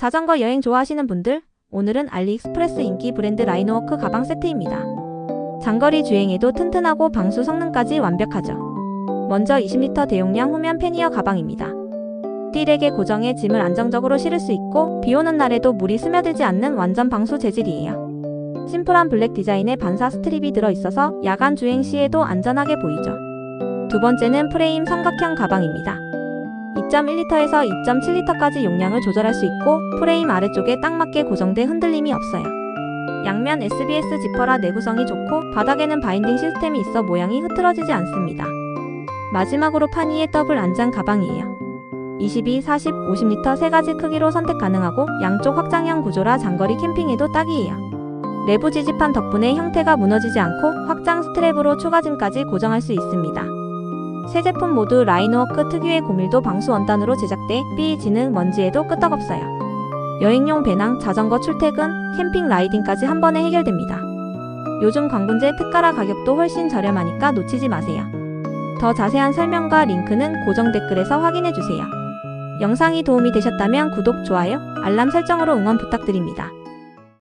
자전거 여행 좋아하시는 분들, 오늘은 알리익스프레스 인기 브랜드 라이노워크 가방 세트입니다. 장거리 주행에도 튼튼하고 방수 성능까지 완벽하죠. 먼저 20리터 대용량 후면 패니어 가방입니다. 띠렉에 고정해 짐을 안정적으로 실을 수 있고 비 오는 날에도 물이 스며들지 않는 완전 방수 재질이에요. 심플한 블랙 디자인의 반사 스트립이 들어있어서 야간 주행 시에도 안전하게 보이죠. 두 번째는 프레임 삼각형 가방입니다. 2.1리터에서 2.7리터까지 용량을 조절할 수 있고 프레임 아래쪽에 딱 맞게 고정돼 흔들림이 없어요. 양면 SBS 지퍼라 내구성이 좋고 바닥에는 바인딩 시스템이 있어 모양이 흐트러지지 않습니다. 마지막으로 파니의 더블 안장 가방이에요. 22, 40, 50리터 세 가지 크기로 선택 가능하고 양쪽 확장형 구조라 장거리 캠핑에도 딱이에요. 내부 지지판 덕분에 형태가 무너지지 않고 확장 스트랩으로 추가짐까지 고정할 수 있습니다. 새 제품 모두 라이노워크 특유의 고밀도 방수 원단으로 제작돼 삐지는 먼지에도 끄떡없어요. 여행용 배낭, 자전거 출퇴근, 캠핑 라이딩까지 한 번에 해결됩니다. 요즘 광분제 특가라 가격도 훨씬 저렴하니까 놓치지 마세요. 더 자세한 설명과 링크는 고정 댓글에서 확인해 주세요. 영상이 도움이 되셨다면 구독, 좋아요, 알람 설정으로 응원 부탁드립니다.